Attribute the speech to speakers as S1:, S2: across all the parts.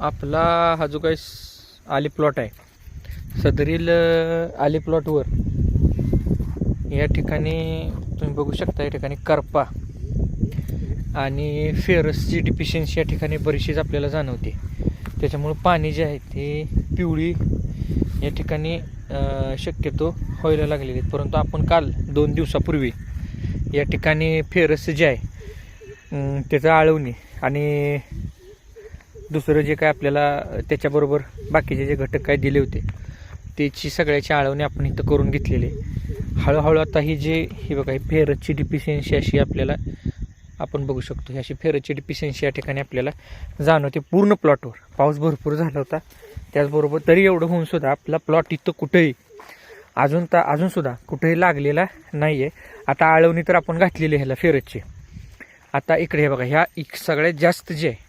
S1: आपला हा जो काही स- आली प्लॉट आहे सदरील आली प्लॉटवर या ठिकाणी तुम्ही बघू शकता या ठिकाणी करपा आणि फेरसची डिफिशियन्सी या ठिकाणी बरीचशीच आपल्याला जाणवते. त्याच्यामुळं पाणी जे आहे ते पिवळी या ठिकाणी शक्यतो व्हायला लागलेली आहेत. परंतु आपण काल दोन दिवसापूर्वी या ठिकाणी फेरस जे आहे त्याचं आळवणी आणि दुसरं जे काय आपल्याला त्याच्याबरोबर बाकीचे जे घटक काय दिले होते त्याची सगळ्याची आळवणी आपण इथं करून घेतलेली आहे. हळूहळू आता ही जे ही बघा ही फेरसची डिफिशियन्सी अशी आपल्याला आपण बघू शकतो. ही अशी फेरसची डिफिशियन्सी या ठिकाणी आपल्याला जाणवते पूर्ण प्लॉटवर पाऊस भरपूर झाला होता. त्याचबरोबर तरी एवढं होऊन सुद्धा आपला प्लॉट इथं कुठेही अजून तर अजून सुद्धा कुठेही लागलेला नाही आहे आता आळवणी तर आपण घातलेली आहे ह्याला फेरसची आता इकडे हे बघा ह्या इक सगळ्यात जास्त जे आहे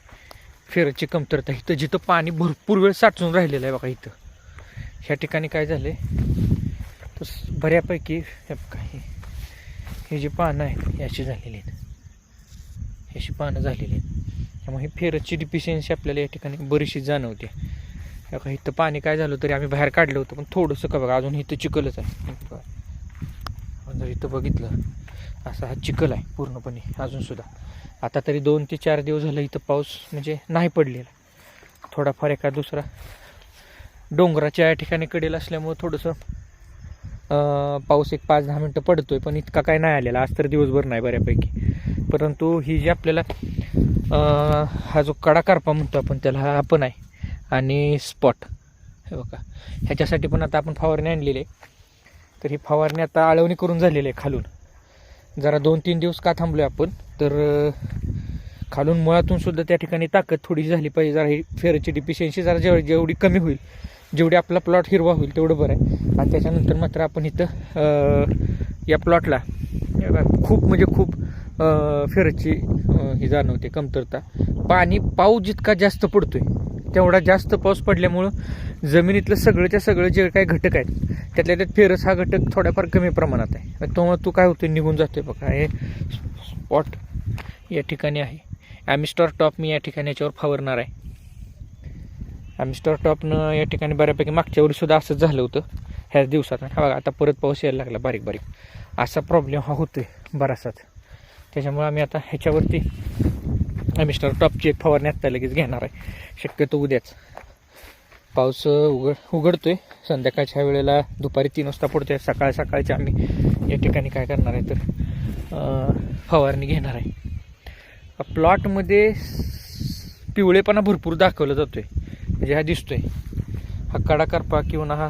S1: फेरसची कमतरता इथं जिथं पाणी भरपूर वेळ साठून राहिलेलं आहे बघा इथं. ह्या ठिकाणी काय झालं तर बऱ्यापैकी काही हे जी पानं आहेत याची झालेली आहेत. ह्याची पानं झालेली आहेत. त्यामुळे ही फेरची डिफिशियन्सी आपल्याला या ठिकाणी बरीचशी जाणवते. बघा इथं पाणी काय झालं तरी आम्ही बाहेर काढलं होतं पण थोडंसं का बघा अजून इथं चिखलच आहे. जर इथं बघितलं असा हा चिखल आहे पूर्णपणे अजून सुद्धा. आता तरी दोन ते चार दिवस झालं इथं पाऊस म्हणजे नाही पडलेला. थोडाफार एका दुसरा डोंगराच्या या ठिकाणी कडेल असल्यामुळं थोडंसं पाऊस एक पाच दहा मिनटं पडतोय पण इतका काय नाही आलेला. आज तर दिवसभर नाही बऱ्यापैकी. परंतु ही जी आपल्याला हा जो कडा कारपा म्हणतो आपण त्याला हा पण आहे. आणि स्पॉट. हे बघा. ह्याच्यासाठी पण आता आपण फवारणी आणलेली आहे. तर ही फवारणी आता आळवणी करून झालेली आहे खालून. जरा दोन तीन दिवस का थांबलो आपण. तर खालून मुळातून सुद्धा त्या ठिकाणी ताकद थोडी झाली पाहिजे. जरा ही फेरची डिफिशियन्सी जरा जेव जेवढी कमी होईल जेवढी आपला प्लॉट हिरवा होईल तेवढं बरं आहे. आणि त्याच्यानंतर मात्र आपण इथं या प्लॉटला खूप म्हणजे खूप फेरची ही जाणवते कमतरता. पाणी पाऊस जितका जास्त पडतोय तेवढा जास्त पाऊस पडल्यामुळं जमिनीतलं सगळंच्या सगळं जे काही घटक आहेत त्यातल्या त्यात फेरस हा घटक थोड्याफार कमी प्रमाणात आहे. तो तो काय होतोय निघून जातोय बघा. हे पॉट या ठिकाणी आहे. ॲमिस्टॉर टॉप मी या ठिकाणी याच्यावर फवारणार आहे. ॲमिस्टॉर टॉपनं या ठिकाणी बऱ्यापैकी मागच्या वर्षीसुद्धा असंच झालं होतं. ह्याच दिवसात. हा बघा आता परत पाऊस यायला लागला बारीक बारीक. असा प्रॉब्लेम हा होतो आहे बरासाच त्याच्यामुळे आम्ही आता ह्याच्यावरती ॲमिस्टॉर टॉपची एक फवारणी आत्ता लगेच घेणार आहे. शक्यतो उद्याच. पाऊस उघड आहे संध्याकाळच्या वेळेला दुपारी तीन वाजता पडतोय. सकाळ सकाळच्या आम्ही या ठिकाणी काय करणार आहे तर फवारणी घेणार आहे. प्लॉटमध्ये पिवळेपणा भरपूर दाखवला जातोय. म्हणजे हा दिसतोय. हा कडा करपा किंवा हा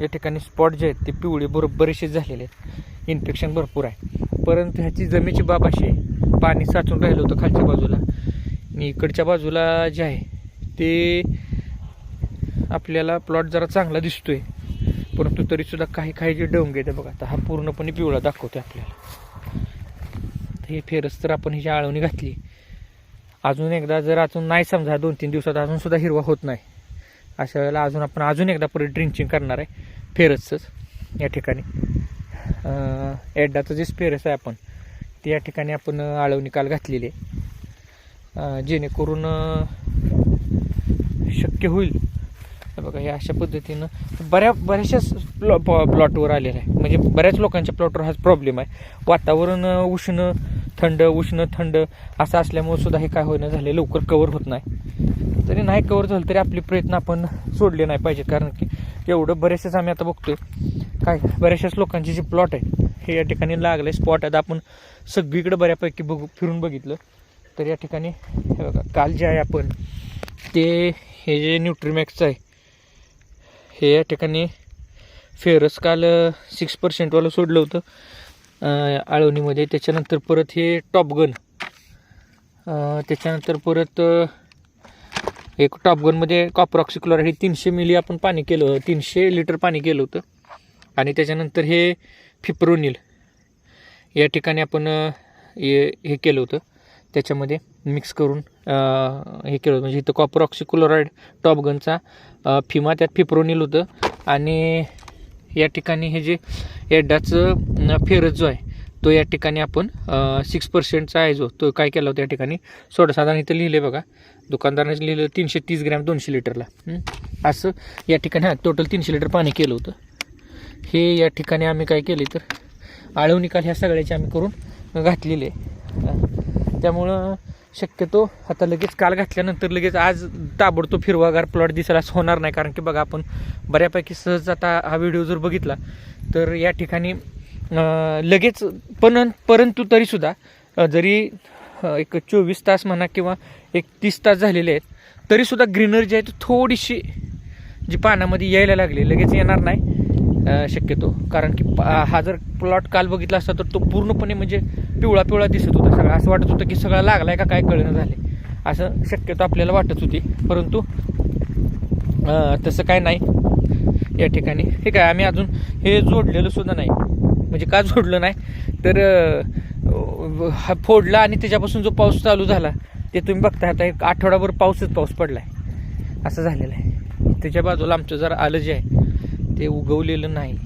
S1: या ठिकाणी स्पॉट जे आहेत ते पिवळे बरोबर बरेचसे झालेले आहेत. इन्फेक्शन भरपूर आहे. परंतु ह्याची जमेची बाब अशी आहे. पाणी साचून राहिलं होतं खालच्या बाजूला. आणि इकडच्या बाजूला जे आहे ते आपल्याला प्लॉट जरा चांगला दिसतोय. परंतु तरीसुद्धा काही काही जे डोंग आहेत बघा आता हा पूर्णपणे पिवळा दाखवतोय आपल्याला. तर हे फेरस तर आपण ह्याची आळवणी घातली अजून एकदा जर अजून नाही समजा दोन तीन दिवसात अजून सुद्धा हिरवा होत नाही अशा वेळेला अजून आपण अजून एकदा परत ड्रिंचिंग करणार आहे फेरसचंच या ठिकाणी. एड्डाचं जे फेरस आहे आपण ते या ठिकाणी आपण आळवणी काल घातलेली आहे. जेणेकरून शक्य होईल हे बघा हे अशा पद्धतीनं बऱ्या बऱ्याचशाच प्लॉ प्लॉटवर आलेला आहे. म्हणजे बऱ्याच लोकांच्या प्लॉटवर हाच प्रॉब्लेम आहे. वातावरण उष्ण थंड उष्ण थंड असं असल्यामुळे सुद्धा हे काय होईना झाले लवकर कवर होत नाही. तरी नाही कवर झालं तरी आपले प्रयत्न आपण सोडले नाही पाहिजे कारण की एवढं बरेचसेच आम्ही आता बघतोय. काय? बऱ्याचशाच लोकांचे जे प्लॉट आहे हे या ठिकाणी लागले स्पॉट आहेत. आपण सगळीकडे बऱ्यापैकी बघू फिरून बघितलं. तर या ठिकाणी हे बघा काल जे आहे आपण ते हे जे न्यूट्रीमॅक्सचं आहे हे या ठिकाणी फेरस काल सिक्स पर्सेंटवालं सोडलं होतं. आळवणीमध्ये. त्याच्यानंतर परत हे टॉपगन त्याच्यानंतर परत एक टॉपगनमध्ये कॉपर हे तीनशे मिली आपण पाणी केलं तीनशे लिटर पाणी केलं होतं. आणि त्याच्यानंतर हे फिप्रोनिल या ठिकाणी आपण हे केलं होतं. त्याच्यामध्ये मिक्स करून हे केलं होतं. म्हणजे इथं कॉपर ऑक्सिक्लोराईड टॉपगनचा फिमा त्यात फिप्रोनिल होतं. आणि या ठिकाणी हे जे एड्डाचं अं, फेरस जो आहे तो या ठिकाणी आपण सिक्स पर्सेंटचा आहे जो तो काय केला होता या ठिकाणी? सोडा साधारण इथं लिहिले बघा. दुकानदाराने लिहिलं तीनशे तीस ग्रॅम दोनशे लिटरला. असं या ठिकाणी हा टोटल तीनशे लिटर पाणी केलं होतं. हे या ठिकाणी आम्ही काय केले तर आळव निकाल ह्या सगळ्याचे आम्ही करून घातलेले आहे. त्यामुळं शक्यतो आता लगेच काल घातल्यानंतर लगेच आज ताबडतोब हिरवागार प्लॉट दिसायलाच होणार नाही. कारण की बघा आपण बऱ्यापैकी सहज आता हा व्हिडिओ जर बघितला तर या ठिकाणी लगेच पण परंतु तरीसुद्धा जरी एक चोवीस तास म्हणा किंवा एक तीस तास झालेले आहेत तरीसुद्धा ग्रीनरी जी आहे ती थोडीशी जी पानामध्ये यायला लागली लगेच येणार नाही शक्यतो. कारण की पा- हा जर प्लॉट काल बघितला असता तर तो पूर्णपणे म्हणजे पिवळा पिवळा दिसत होता सगळा. असं वाटत होतं की सगळा लागलाय का काय कळणं झाले असं शक्यतो आपल्याला वाटत होती. परंतु तसं काय नाही. या ठिकाणी. हे काय आम्ही अजून हे जोडलेलं सुद्धा नाही. म्हणजे का जोडलं नाही? तर हा फोडला आणि त्याच्यापासून जो पाऊस चालू झाला ते तुम्ही बघता आता एक आठवडाभर पाऊसच पाऊस पडला आहे असं झालेलं आहे. त्याच्या बाजूला आमचं जरा आलं जे आहे ते उगवलेलं नाही.